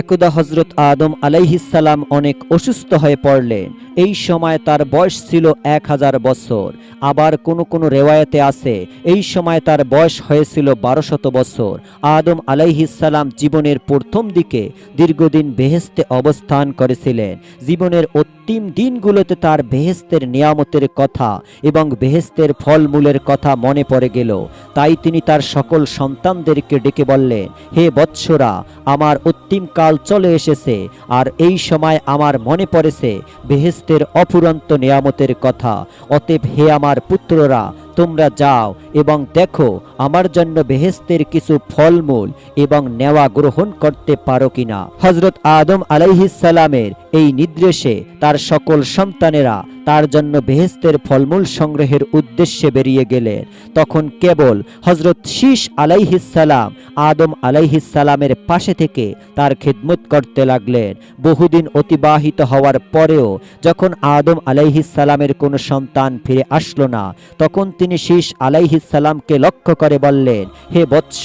একদা হজরত আদম আলাইহিসাল্লাম অনেক অসুস্থ হয়ে পড়লেন। এই সময় তার বয়স ছিল এক হাজার বছর। আবার কোনো কোনো রেওয়ায়তে আছে, এই সময় তার বয়স হয়েছিল বারোশত বছর। আদম আলাইহিসাল্লাম জীবনের প্রথম দিকে দীর্ঘদিন বেহেস্তে অবস্থান করেছিলেন। জীবনের অন্তিম দিনগুলোতে তার বেহেস্তের নিয়ামতের কথা এবং বেহেস্তের ফলমূলের কথা মনে পড়ে গেল। তাই তিনি তার সকল সন্তানদেরকে ডেকে বললেন, হে বৎসরা, আমার অন্তিম কাল চলে এসেছে, আর এই সময় আমার মনে পড়েছে, বেহেস্তের অফুরন্ত নিয়ামতের কথা। অতএব হে আমার পুত্ররা তোমরা যাও এবং দেখো, আমার জন্য বেহেস্তের কিছু ফলমূল এবং নেওয়া গ্রহণ করতে পারো কিনা। হজরত আদম আলাইহিসালামের এই নির্দেশে তার সকল সন্তানেরা তার জন্য বেহেস্তের ফলমূল সংগ্রহের উদ্দেশ্যে বেরিয়ে গেলেন। তখন কেবল হজরত শীষ আলাইহিসালাম আদম আলাইহিসালামের পাশে থেকে তার খিদমত করতে লাগলেন। বহুদিন অতিবাহিত হওয়ার পরেও যখন আদম আলাইহিসালামের কোনো সন্তান ফিরে আসলো না, তখন তিনি শীষ আলাইহিসালামকে লক্ষ্য করে বললেন, হে বৎস,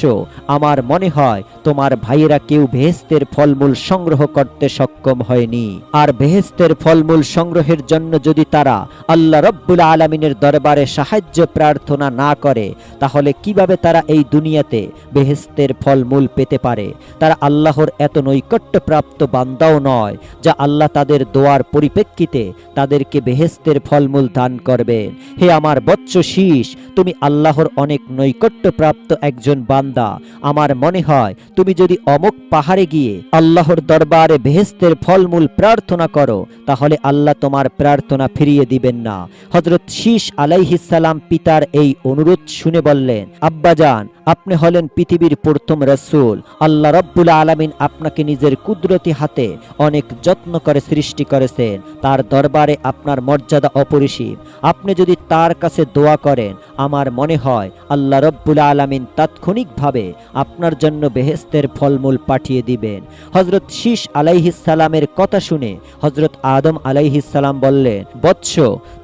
আমার মনে হয় তোমার ভাইয়েরা কেউ বেহেস্তের ফলমূল সংগ্রহ করতে সক্ষম হয়নি। আর বেহেস্তের ফলমূল সংগ্রহের জন্য যদি তারা আল্লাহ রব্বুল আলমিনের দরবারে সাহায্য প্রার্থনা না করে, তাহলে কীভাবে তারা এই দুনিয়াতে বেহেস্তের ফলমূল পেতে পারে? তারা আল্লাহর এত নৈকট্যপ্রাপ্ত বান্দাও নয়, যা আল্লাহ তাদের দোয়ার পরিপ্রেক্ষিতে তাদেরকে বেহেস্তের ফলমূল দান করবেন। হে আমার বৎস শীষ তুমি আল্লাহর অনেক নৈকট্যপ্রাপ্ত একজন বান্দা। আমার মনে হয় তুমি যদি অমুক পাহাড়ে গিয়ে আল্লাহর দরবারে বেহেস্তের ফলমূল প্রার্থনা করো, তাহলে আল্লাহ তোমার প্রার্থনা ফিরিয়ে দিবেন না। হজরত শীষ আলাইহিসাল্লাম পিতার এই অনুরোধ শুনে বললেন আব্বাজান আপনি হলেন পৃথিবীর প্রথম রসুল। আল্লাহ রব্বুল আলমিন আপনাকে নিজের কুদরতি হাতে অনেক যত্ন করে সৃষ্টি করেছেন। তার দরবারে আপনার মর্যাদা অপরিসীম। আপনি যদি তার কাছে দোয়া করেন আমার মনে হয় আল্লাহ রব্বুল আলমিন তাৎক্ষণিকভাবে আপনার জন্য বেহেস্তের ফলমূল পাঠিয়ে দিবেন। হজরত শীষ আলাইহিসালামের কথা শুনে হজরত আদম আলাইহিসালাম বললেন, বৎস,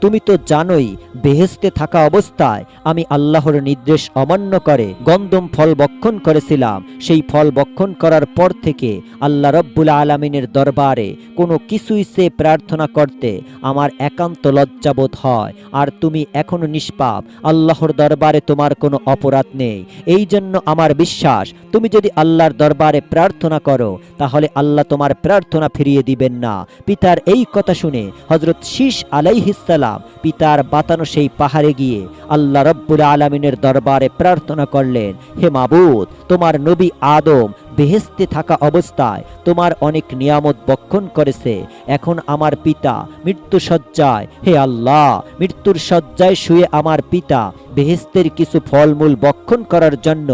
তুমি তো জানোই বেহেস্তে থাকা অবস্থায় আমি আল্লাহর নির্দেশ অমান্য করে গন্দম ফল বক্ষণ করেছিলাম। সেই ফল বক্ষণ করার পর থেকে আল্লাহ রব্বুল আলমিনের দরবারে কোনো কিছুই সে প্রার্থনা করতে আমার একান্ত লজ্জাবোধ হয়। আর তুমি এখনও নিষ্পাপ। আল্লাহর দরবারে তোমার কোনো অপরাধ নেই। এই জন্য আমার বিশ্বাস, তুমি যদি আল্লাহর দরবারে প্রার্থনা করো, তাহলে আল্লাহ তোমার প্রার্থনা ফিরিয়ে দিবেন না। পিতার এই কথা শুনে হজরত শীষ আলাইহিসালাম পিতার বাতানো সেই পাহাড়ে গিয়ে আল্লাহ রব্বুল আলমিনের দরবারে প্রার্থনা করলেন, হে মাবুদ, তোমার নবী আদম বেহেস্তে থাকা অবস্থায় তোমার অনেক নিয়ামত বক্ষণ করেছে। এখন আমার পিতা মৃত্যু সজ্জায় হে আল্লাহ, মৃত্যুর সজ্জায় শুয়ে আমার পিতা বেহেস্তের কিছু ফলমূল বক্ষণ করার জন্য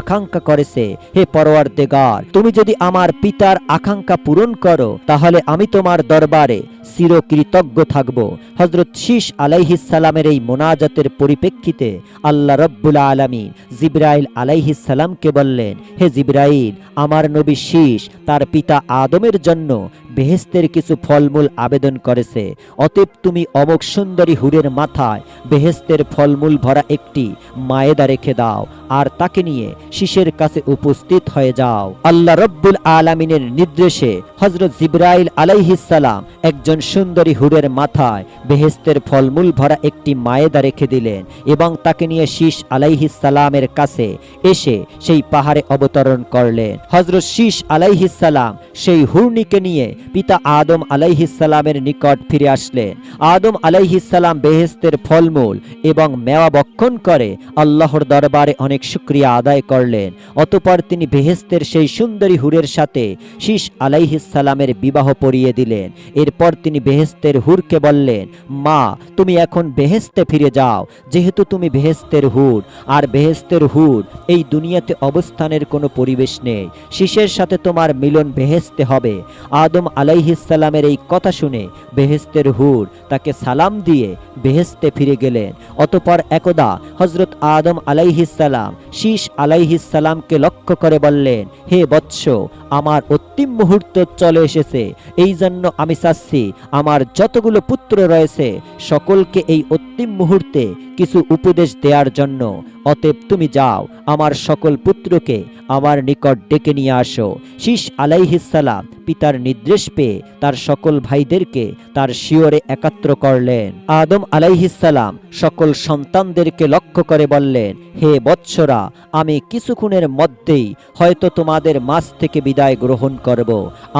আকাঙ্ক্ষা করেছে হে পরোয়ার দেগার তুমি যদি আমার পিতার আকাঙ্ক্ষা পূরণ করো, তাহলে আমি তোমার দরবারে চিরকৃতজ্ঞ থাকব। হজরত শীষ আলাইহিসালামের এই মোনাজাতের পরিপ্রেক্ষিতে আল্লাহ রব্বুল আলমিন জিব্রাইল আলাইহিসালামকে বললেন, হে জিব্রাইল, আমার নবী শীষ তার পিতা আদমের জন্য বেহেস্তের কিছু ফলমূল আবেদন করেছে। অতএব তুমি অমক সুন্দরী হুরের মাথায় বেহেস্তের ফলমূল ভরা একটি মায়েদা রেখে দাও আর তাকে নিয়ে শিশের কাছে উপস্থিত হয়ে যাও। আল্লাহ রব্বুল আলমিনের নির্দেশে হজরত জিব্রাইল আলাইহিসালাম একজন সুন্দরী হুরের মাথায় বেহেস্তের ফলমূল ভরা একটি মায়েদা রেখে দিলেন এবং তাকে নিয়ে শীষ আলাইহিসালামের কাছে এসে সেই পাহাড়ে অবতরণ করলেন। হজরত শীষ আলাইহিসালাম সেই হুরনিকে নিয়ে পিতা আদম আলাইহিসালামের নিকট ফিরে আসলেন। আদম আলাইহিসালাম বেহেস্তের ফলমূল এবং মেওয়া বক্ষণ করে। আল্লাহর দরবারে অনেক শুক্রিয়া আদায় করলেন। অতপর তিনি বেহেস্তের সেই সুন্দরী হুরের সাথে শীষ আলাইহিসালামের বিবাহ পরিয়ে দিলেন। এরপর তিনি বেহেস্তের হুরকে বললেন, মা, তুমি এখন বেহেস্তে ফিরে যাও, যেহেতু তুমি বেহেস্তের হুর। আর বেহেস্তের হুর এই দুনিয়াতে অবস্থানের কোনো পরিবেশ নেই। শীষের সাথে তোমার মিলন বেহেস্তে হবে। আদম আলাইহিসালামের এই কথা শুনে বেহেস্তের হুর তাকে সালাম দিয়ে বেহেস্তে ফিরে গেলেন। অতপর একদা হজরত আদম আলাইহিসাল্লাম শীষ আলাইহিসাল্লামকে লক্ষ্য করে বললেন, হে বৎস, আমার অতিম মুহূর্ত চলে এসেছে। এই জন্য আমি চাচ্ছি, আমার যতগুলো পুত্র রয়েছে, সকলকে এই অতিম মুহূর্তে কিছু উপদেশ দেওয়ার জন্য। অতএব তুমি যাও, আমার সকল পুত্রকে আমার নিকট ডেকে নিয়ে আসো। শীষ আলাইহিসালাম পিতার নির্দেশ পেয়ে তার সকল ভাইদেরকে তার শিওরে একাত্র করলেন। আদম আলাইহিসালাম সকল সন্তানদেরকে লক্ষ্য করে বললেন, হে বৎসরা, আমি কিছুক্ষণের মধ্যেই হয়তো তোমাদের মাঝ থেকে বিদায় গ্রহণ করব।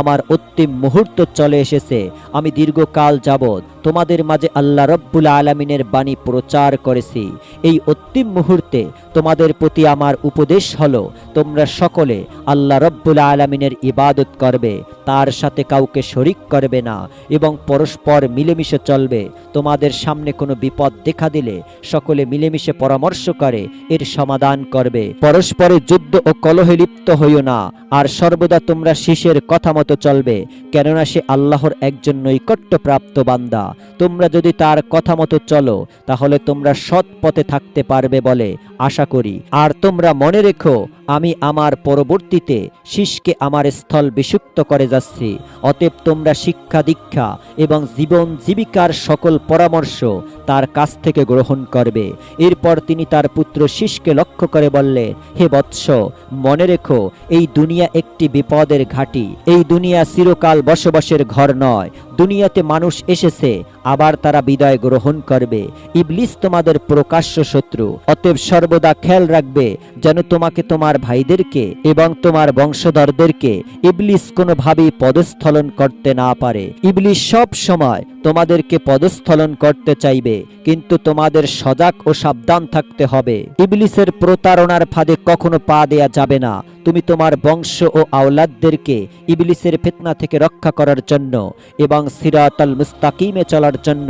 আমার অন্তিম মুহূর্ত চলে এসেছে। আমি দীর্ঘকাল যাবৎ তোমাদের মাঝে আল্লাহ রব্বুল আলমিনের বাণী প্রচার করেছি। এই অন্তিম মুহূর্তে তোমাদের প্রতি আমার উপদেশ হলো, তোমরা সকলে আল্লাহ রব্বুল আলমিনের ইবাদত করবে, তার সাথে কাউকে শরিক করবে না এবং পরস্পর মিলেমিশে চলবে। তোমাদের সামনে কোনো বিপদ দেখা দিলে সকলে মিলেমিশে পরামর্শ করে, এর সমাধান করবে। পরস্পরের যুদ্ধ ও কলহে লিপ্ত হইও না, আর সর্বদা তোমরা শিশের কথা মতো চলবে, কেননা সে আল্লাহর একজন নৈকট্যপ্রাপ্ত বান্দা। তোমরা যদি তার কথা মতো চলো, তাহলে তোমরা সৎ পথে থাকতে পারবে বলে আশা করি। আর তোমরা মনে রেখো, আমি আমার পরবর্তীতে শিশকে আমার স্থল বিষুক্ত করে যাচ্ছি। অতএব তোমরা শিক্ষা দীক্ষা এবং জীবন জীবিকার সকল পরামর্শ তার কাছ থেকে গ্রহণ করবে। এরপর তিনি তার পুত্র শিশকে লক্ষ্য করে বললেন হে বৎস, মনে রেখো, এই দুনিয়া একটি বিপদের ঘাঁটি। এই দুনিয়া চিরকাল বসবাসের ঘর নয়। দুনিয়াতে মানুষ এসেছে, আবার তারা বিদায় গ্রহণ করবে। ইবলিস তোমাদের প্রকাশ্য শত্রু। অতএব সর্বদা খেয়াল রাখবে, যেন তোমাকে তোমার ভাইদেরকে এবং তোমার বংশধরদেরকে ইবলিস কোনোভাবেই পদস্থলন করতে না পারে। ইবলিস সব সময় তোমাদেরকে পদস্থলন করতে চাইবে। কিন্তু তোমাদের সজাগ ও সাবধান থাকতে হবে। ইবলিসের প্রতারণার ফাঁদে কখনো পা দেয়া যাবে না। তুমি তোমার বংশ ও আওলাদদেরকে ইবলিসের ফিতনা থেকে রক্ষা করার জন্য এবং সিরাতাল মুস্তাকিমে চলার জন্য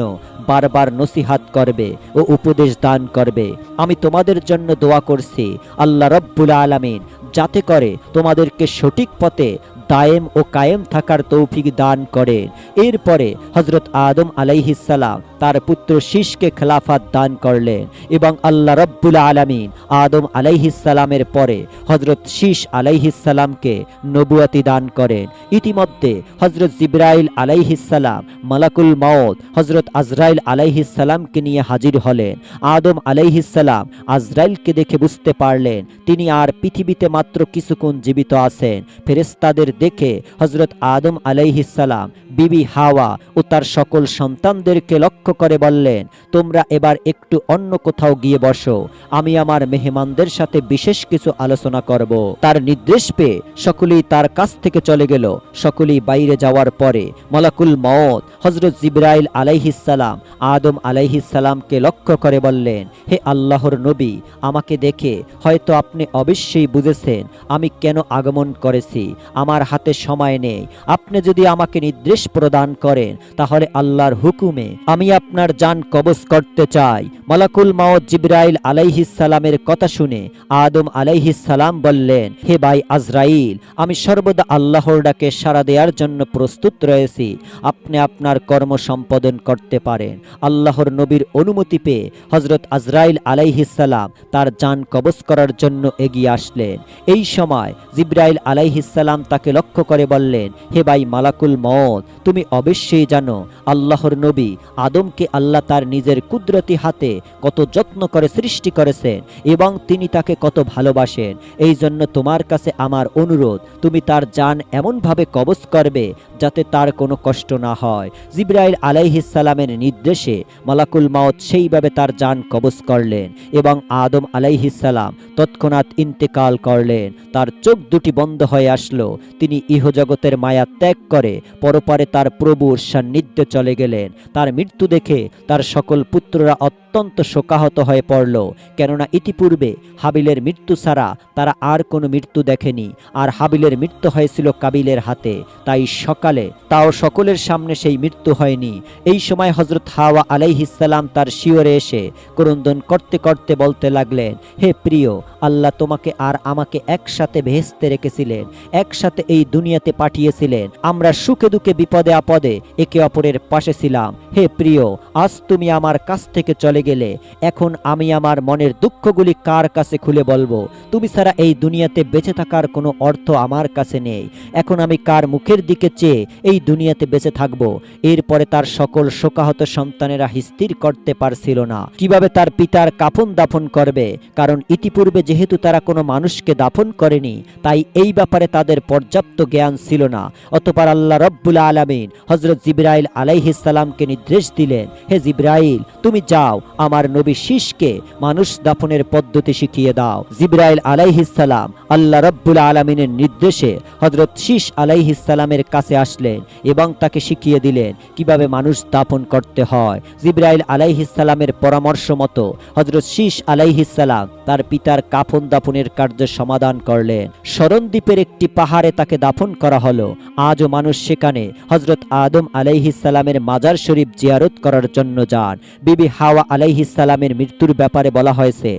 বারবার নসিহাত করবে ও উপদেশ দান করবে। আমি তোমাদের জন্য দোয়া করছি। আল্লাহ রব্বুল আলামিন যাতে করে তোমাদেরকে সঠিক পথে দায়েম ও কায়েম থাকার তৌফিক দান করেন এরপরে হজরত আদম আলাইহিসাল্লাম তার পুত্র শীষকে খেলাফাত দান করলেন এবং আল্লাহ রব্বুল আলামিন আদম আলাইহিসাল্লামের পরে হজরত শীষ আলাইহিসাল্লামকে নবুয়াতি দান করেন। ইতিমধ্যে হজরত জিব্রাইল আলাইহিসাল্লাম মালাকুল মাউদ হজরত আজরাইল আলাইহিসাল্লামকে নিয়ে হাজির হলেন। আদম আলাইহিসাল্লাম আজরাইলকে দেখে বুঝতে পারলেন তিনি আর পৃথিবীতে মাত্র কিছুক্ষণ জীবিত আছেন। ফেরেস্তাদের দেখে হজরত আদম আলাইহিসাল্লাম বিবি হাওয়া ও তার সকল সন্তানদেরকে লক্ষ্য করে বললেন, তোমরা এবার একটু অন্য কোথাও গিয়ে বসো, আমি আমার মেহমানদের সাথে বিশেষ কিছু আলোচনা করব। তার নির্দেশ পেয়ে সকলেই তার কাছ থেকে চলে গেল। সকলেই বাইরে যাওয়ার পরে মলাকুল মত হজরত জিব্রাইল আলাইহিসাল্লাম আদম আলাইহিসাল্লামকে লক্ষ্য করে বললেন, হে আল্লাহর নবী, আমাকে দেখে হয়তো আপনি অবশ্যই বুঝেছেন আমি কেন আগমন করেছি। আমার হাতে সময় নেই। আপনি যদি আমাকে নির্দেশ প্রদান করেন, তাহলে আল্লাহর হুকুমে আমি আপনার যান কবজ করতে চাই। মালাকুল মাওত জিব্রাইল আলাইহিসালামের কথা শুনে আদম আলাইহিসালাম বললেন, হে ভাই আজরাইল, আমি সর্বদা আল্লাহর ডাকে সাড়া দেওয়ার জন্য প্রস্তুত রয়েছি। আপনি আপনার কর্ম সম্পাদন করতে পারেন। আল্লাহর নবীর অনুমতি পেয়ে হজরত আজরাইল আলাইহিসালাম তার যান কবজ করার জন্য এগিয়ে আসলেন। এই সময় জিব্রাইল আলাইহিসালাম তাকে লক্ষ্য করে বললেন, হে ভাই মালাকুল মত তুমি অবশ্যই জানো, আল্লাহর নবী আদমকে আল্লাহ তার নিজের কুদরতি হাতে কত যত্ন করে সৃষ্টি করেছেন এবং তিনি তাকে কত ভালোবাসেন। এই জন্য তোমার কাছে আমার অনুরোধ, তুমি তার যান এমনভাবে কবজ করবে যাতে তার কোনো কষ্ট না হয়। জিব্রাইল আলাইহিসালামের নির্দেশে মালাকুল মাউত সেইভাবে তার যান কবজ করলেন এবং আদম আলাইহিসালাম তৎক্ষণাৎ ইন্তেকাল করলেন। তার চোখ দুটি বন্ধ হয়ে আসলো। তিনি ইহজগতের মায়া ত্যাগ করে, পরপারে তার প্রভুর সান্নিধ্যে চলে গেলেন। তার মৃত্যু দেখে তার সকল পুত্ররা অত্যন্ত শোকাহত হয়ে পড়ল, কেননা ইতিপূর্বে হাবিলের মৃত্যু ছাড়া তারা আর কোনো মৃত্যু দেখেনি, আর হাবিলের মৃত্যু হয়েছিল কাবিলের হাতে, তাই সকালে, তাও সকলের সামনে সেই মৃত্যু হয়নি। এই সময় হজরত হাওয়া আলাইহিসাল্লাম তার শিওরে এসে করন্দন করতে করতে বলতে লাগলেন, হে প্রিয়, আল্লাহ তোমাকে আর আমাকে একসাথে ভেস্তে রেখেছিলেন, একসাথে এই দুনিয়াতে পাঠিয়েছিলেন। আমরা সুখে দুঃখে বিপদে আপদে একে অপরের পাশে ছিলাম। হে প্রিয়, আজ তুমি আমার কাছ থেকে চলে গেলে, এখন আমি আমার মনের দুঃখগুলি কার কাছে খুলে বলব? তুমি ছাড়া এই দুনিয়াতে বেঁচে থাকার কোনো অর্থ আমার কাছে নেই। এখন আমি কার মুখের দিকে চেয়ে এই দুনিয়াতে বেঁচে থাকব? এরপরে তার সকল শোকাহত সন্তানেরা স্থির করতে পারছিল না। কীভাবে তার পিতার কাফন দাফন করবে? কারণ ইতিপূর্বে যেহেতু তারা কোনো মানুষকে দাফন করেনি, তাই এই ব্যাপারে তাদের পর্যাপ্ত জ্ঞান ছিল না। অতপর আল্লাহ রব্বুল আলমিন হজরত জিব্রাইল আলাইহিসালামকে নির্দেশ দিলেন, হে জিব্রাইল, তুমি যাও আমার নবী শীষকে মানুষ দাফনের পদ্ধতি শিখিয়ে দাও। জিব্রাইল আলাইহিসালাম আল্লাহ রব্বুল আলমিনের নির্দেশে হজরত শীষ আলাইহিসালামের কাছে আসলেন এবং তাকে শিখিয়ে দিলেন কীভাবে মানুষ দাফন করতে হয়। জিব্রাইল আলাইহিসালামের পরামর্শ মতো হজরত শীষ আলাইহিসালাম তার পিতার কাফন দাফনের কার্য সমাধান করলেন। স্মরণদ্বীপের একটি পাহাড়ে তাকে দাফন করা হলো। আজও মানুষ সেখানে হজরত আদম আলাইহিসালামের মাজার শরীফ জিয়ারত করার জন্য যান। বিবি হাওয়া আলাইহিসালামের মৃত্যুর ব্যাপারে বলা হয়েছে,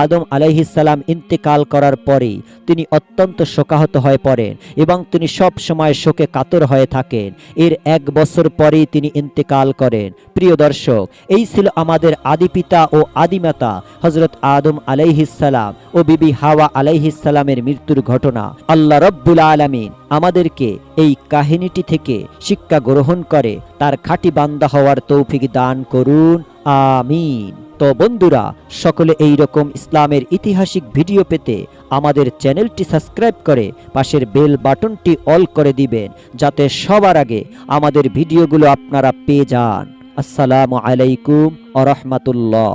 আদম আলাইহিসালাম ইন্তেকাল করার পরেই তিনি অত্যন্ত শোকাহত হয়ে পড়েন এবং তিনি সব সময় শোকে কাতর হয়ে থাকেন। এর এক বছর পরেই তিনি ইন্তেকাল করেন। প্রিয় দর্শক, এই ছিল আমাদের আদি পিতা ও আদিমাতা হজরত আদম আলাইহিসালাম ও বিবি হাওয়া আলাইহিসালামের মৃত্যুর ঘটনা। আল্লাহ রব্বুল আলামিন আমাদেরকে এই কাহিনীটি থেকে শিক্ষা গ্রহণ করে, তার খাঁটি বান্দা হওয়ার তৌফিক দান করুন, আমিন। তো বন্ধুরা, সকলে এই রকম ইসলামের ঐতিহাসিক ভিডিও পেতে আমাদের চ্যানেলটি সাবস্ক্রাইব করে পাশের বেল বাটনটি অল করে দিবেন, যাতে সবার আগে আমাদের ভিডিওগুলো আপনারা পেয়ে যান। আসসালামু আলাইকুম আ রহমাতুল্লাহ।